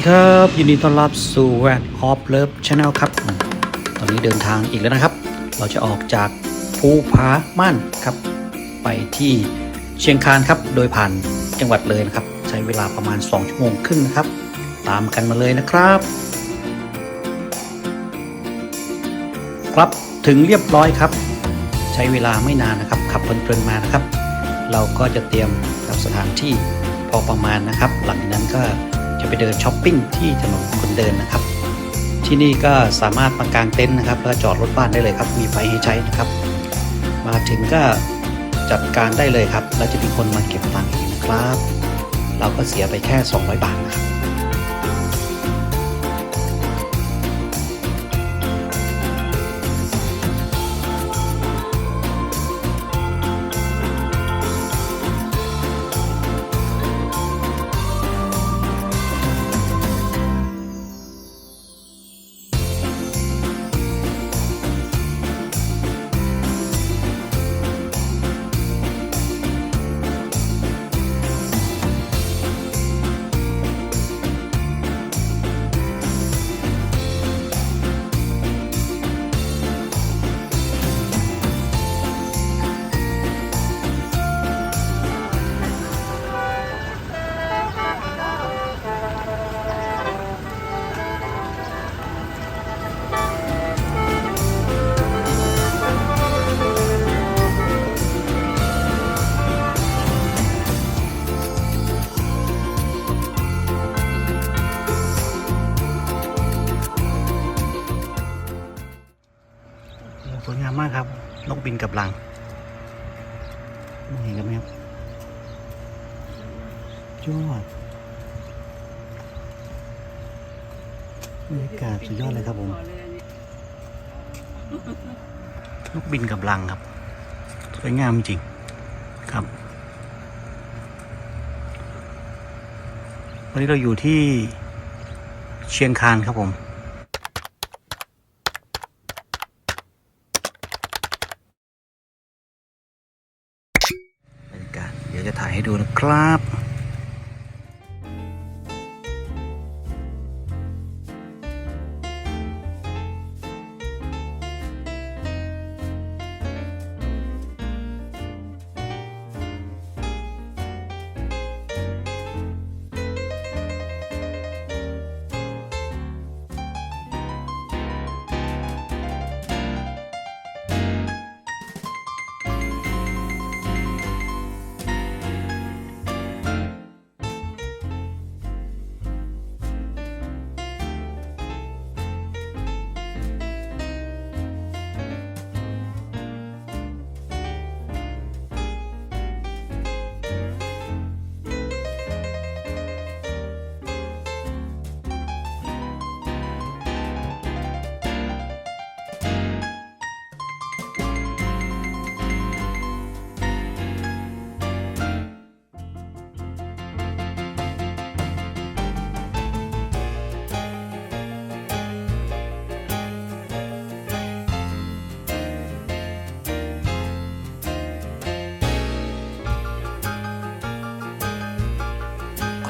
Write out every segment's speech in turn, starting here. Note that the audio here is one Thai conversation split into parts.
วัสดีครับ ยินดีต้อนรับสู่แวนออฟเลิฟชาแนลครับ ตอนนี้เดินทางอีกแล้วนะครับ เราจะออกจากภูผาม่านครับ ไปที่เชียงคานครับ โดยผ่านจังหวัดเลยนะครับ ใช้เวลาประมาณ 2 ชั่วโมงครึ่งนะครับ ตามกันมาเลยนะครับ ครับถึงเรียบร้อยครับ ใช้เวลาไม่นานนะครับ ขับเพลินๆมานะครับ เราก็จะเตรียมกับสถานที่พอประมาณนะครับ หลังนั้นก็ จะไปเดินช้อปปิ้งที่ถนนคนเดินนะครับ ที่นี่ก็สามารถมากางเต็นท์นะครับแล้วจอดรถบ้านได้เลยครับ มีไฟให้ใช้นะครับ มาถึงก็จัดการได้เลยครับ แล้วจะมีคนมาเก็บตังค์นะครับ เราก็เสียไปแค่ 200 บาทนะครับ กับลังมองเห็นกันไหมครับยอดบรรยากาศสุดยอดเลยครับผมนกบินกับลังครับสวยงามจริงครับ วันนี้เราอยู่ที่เชียงคานครับผม บรรยากาศเดี๋ยวจะถ่ายให้ดูนะ ครับ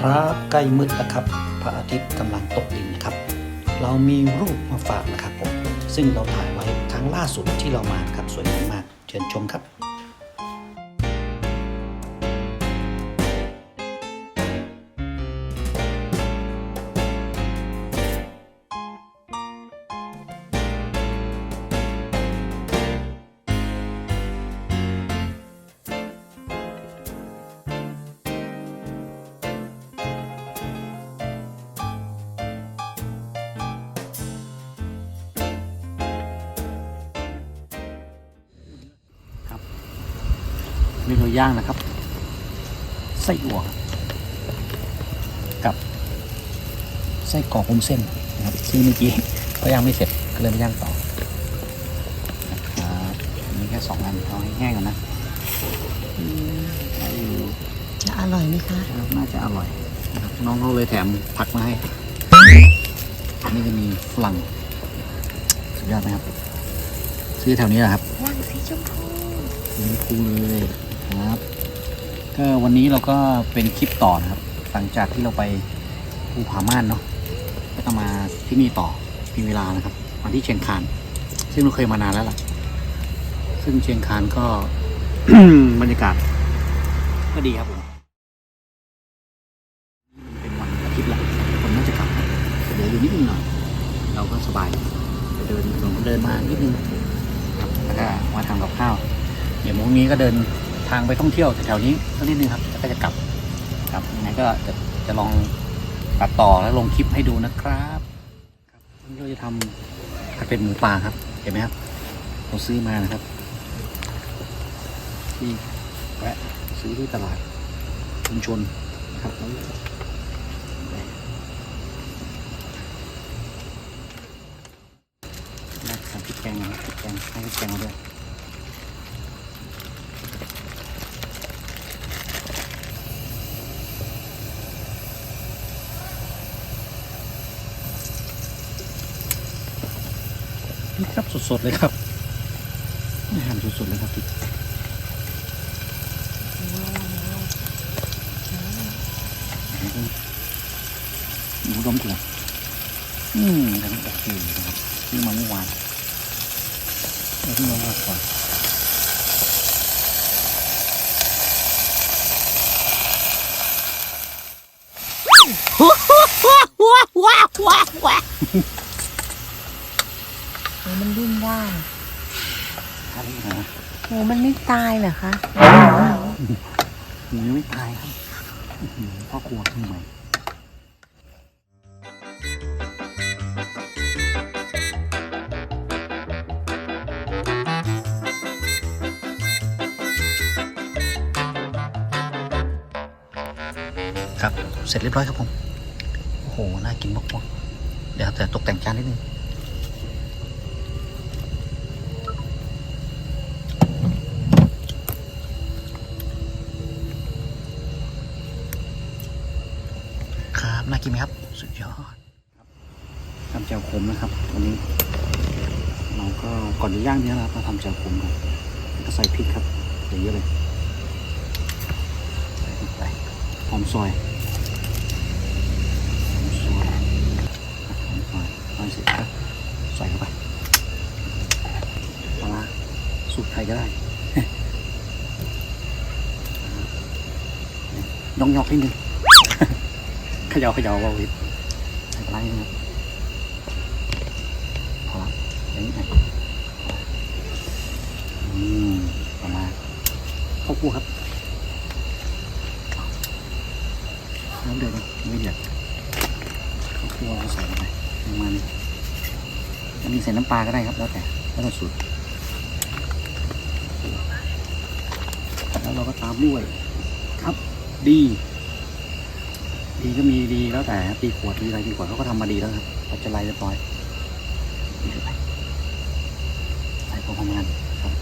ครับใกล้มืดแล้วครับ พระอาทิตย์กำลังตกดินนะครับ เรามีรูปมาฝากนะครับผมซึ่งเราถ่ายไว้ครั้งล่าสุดที่เรามาครับสวยงามมาก เชิญชมครับ มนูย่างนะครับ ไส้อั่วกับ ไส้กรอกวุ้นเส้นนะครับที่เมื่อกี้เขาย่างไม่เสร็จก็เลยมาย่างต่อนะครับมีแค่สองอันเอาให้แห้งก่อนนะอืมได้อยู่จะอร่อยไหมคะครับน่าจะอร่อยนะครับน้องเขาเลยแถมผักมาให้อันนี้จะมีฝรั่งสุดยอดไหมครับ ซื้อแถวนี้เหรอครับว่างสีชมพูสีชมพูเลย ครับ ก็วันนี้เราก็เป็นคลิปต่อนะครับ หลังจากที่เราไปภูผาม่านเนาะก็จะมาที่นี่ต่อมีเวลานะครับ มาที่เชียงคาน ซึ่งเราเคยมานานแล้วล่ะ ซึ่งเชียงคานก็บรรยากาศก็ดีครับผมเป็นวันอาทิตย์ละคนน่าจะกลับเหลือยู่นิดนึงหน่อยเราก็สบายจะเดินเดินมานิดนึงแล้วก็มาทำกับข้าว เดี๋ยวพรุ่งนี้ก็เดิน ทางไปท่องเที่ยวแถวๆนี้สักนิดนึงครับแล้วก็จะกลับครับยังไงก็จะจะลองตัดต่อแล้วลงคลิปให้ดูนะครับครับวันนี้เราจะทำผัดเป็ดหมูป่าครับ เห็นไหมครับเราซื้อมานะครับที่แวะซื้อที่ตลาดชุมชนครับแล้วได้ทำพริกแกงนะครับพริกแกงให้พริกแกงมาด้วย นี่ครับ สดๆเลยครับนี่หั่นสดๆเลยครับพี่หมูดมถั่วอืมยังโอเคอยู่นะครับซื้อมาเมื่อวานเอาที่มาว่าก่อนโอ้มันดิ้นได้ทา นได้นะโอ้มันไม่ตายเหรอคะหมูยังไม่ตายครับอื้อหือพ่อครัวขึ้นใหม่ครับ เสร็จเรียบร้อยครับผม โอ้โห น่ากินมากๆเดี๋ยวครับแต่ตกแต่งจานนิดนึง สุดยอดทำแจ่วขมนะครับวันนี้ เราก็ก่อนจะย่างเนื้อนะครับเราทำแจ่วขมครับแล้วก็ใส่พริกครับใส่เยอะเลยใส่พริกไปหอมซอยหอมซอยหอมซอยซอยเสร็จครับใส่เข้าไปปลาสูตรไทยก็ได้ยองยอกนิดนึง เขย่าเขย่าเบาวิดใส่ปลาร้านิดนึงครับพอละอย่างนี้ไงอืมปลาร้าข้าวคั่วครับน้ำเดือดไม่เดือดข้าวคั่วเราใส่ลงไปประมาณนี้อันนี้ใส่น้ำปลาก็ได้ครับ แล้วแต่แล้วแต่สูตรแล้วเราก็ตามด้วยครับดี ดีก็มีดีแล้วแต่ครับตีขวดมีอะไรตีขวดเขาก็ทำมาดีแล้วครับเขาจะไล่เรียบร้อยนี่ไปใส่พอประมาณครับ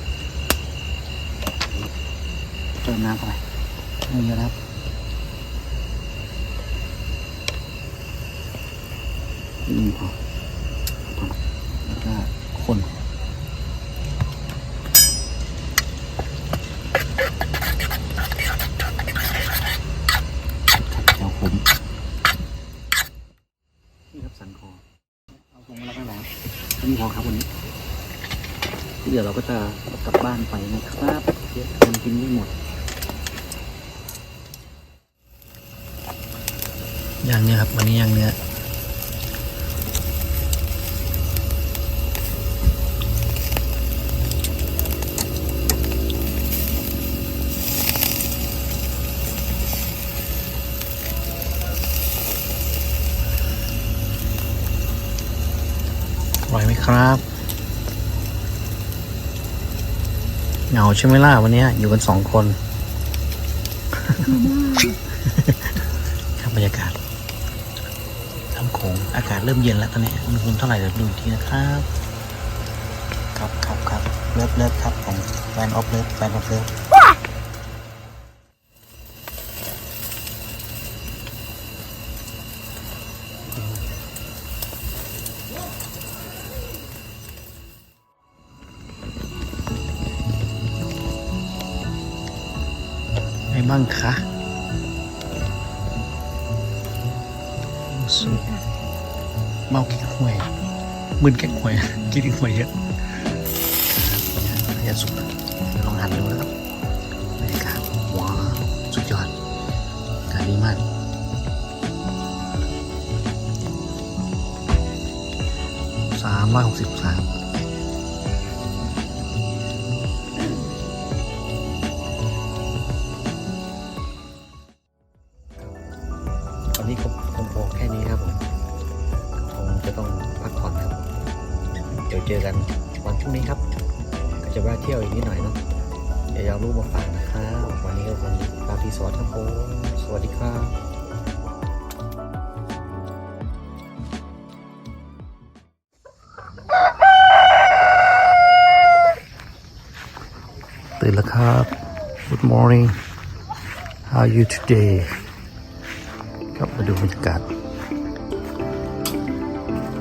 เติมน้ำเข้าไปไม่เยอะครับนิดนึงพอพอแล้วก็ นี่ครับสันคอเอาตรงมาแล้วก็แล้วไม่มีพอครับวันนี้ที่เดี๋ยวเราก็จะกลับบ้านไปนะครับเดี๋ยวทำกินไม่หมดย่างเนื้อครับวันนี้ย่างเนื้อ อร่อยไหมครับเหงาใช่ไหมล่ะวันนี้อยู่กันสองคนครับบรรยากาศน้ำโขงอากาศเริ่มเย็นแล้วตอนนี้อุณหภูมิเท่าไหร่เดี๋ยวดูทีนะครับ ครับครับครับเลิฟเลิฟครับผมแฟนออฟเลิฟแฟนออฟเลิฟ ไงบ้างคะสุดเมากินหวยมึนแก้หวยกินหวยเยอะครับระยะสุดเดี๋ยวลองหันดูนะครับบรรยากาศว้าวสุดยอดอากาศดีมากสามร้อยหกสิบสาม ตื่นแล้วครับ Good morning How are you today ครับมาดูบรรยากาศ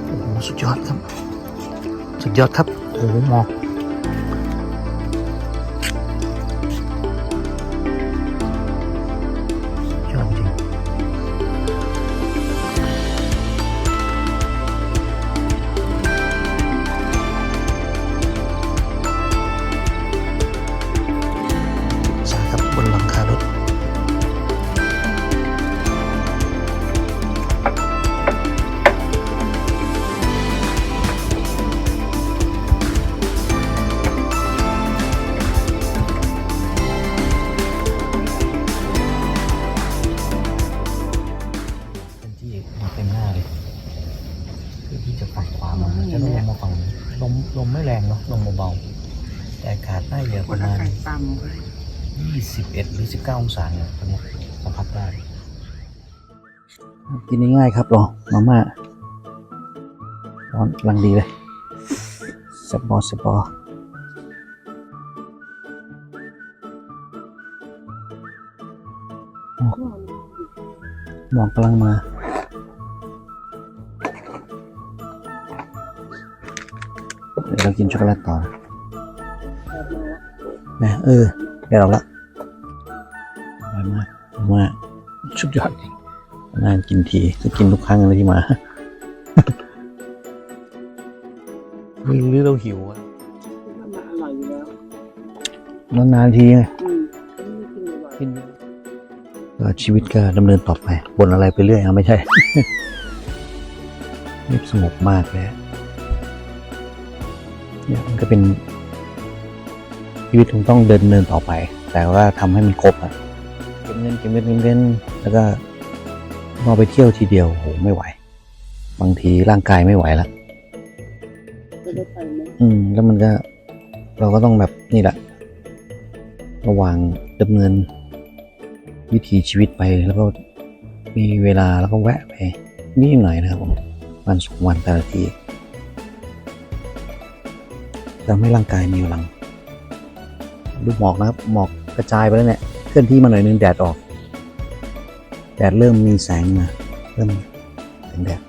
โอ้สุดยอดครับ สุดยอดครับโอ้หมอก ฝั่งนี้ลมลมไม่แรงเนาะลมเบาๆแต่อากาศน่าเหลือประมาณต่ำเลย21 หรือ 19 องศาเนี่ยตอนนี้สัมผัสได้ กินง่ายๆครับรอมาม่าร้อนกำลังดีเลยสบอสบอหมอกหมอกกำลังมา เดี๋ยวเรากินช็อกโกแลตต่อนะนะเออได้เราละอร่อยมากมากสุดยอดจริงนานกินทีก็กินทุกครั้งเลยที่มาไม่รู้ที่เราหิวอะมันอร่อยอยู่แล้วนานๆทีไงอืมไม่กินบ่อยกินก็ชีวิตก็ดำเนินต่อไปบนอะไรไปเรื่อยอะไม่ใช่เงียบสงบมากเลยอะ เนี่ยมันก็เป็นชีวิตคงต้องเดินเนินต่อไป แต่ว่าทำให้มันครบอะเก็บเงินเก็บเงินเก็บเงินแล้วก็มาไปเที่ยวทีเดียวโหไม่ไหว บางทีร่างกายไม่ไหวแล้วจะได้ไปไหมอืม แล้วมันก็ เราก็ต้องแบบนี่แหละ ระหว่างดำเนิน วิถีชีวิตไปแล้วก็มีเวลาแล้วก็แวะไปนิดหน่อยนะครับผมวันสองวันแต่ละที ทำให้ร่างกายมีพลัง ดูหมอกนะครับ หมอกกระจายไปแล้วเนี่ย เคลื่อนที่มาหน่อยนึงแดดออก แดดเริ่มมีแสงมา เริ่มแสงแดด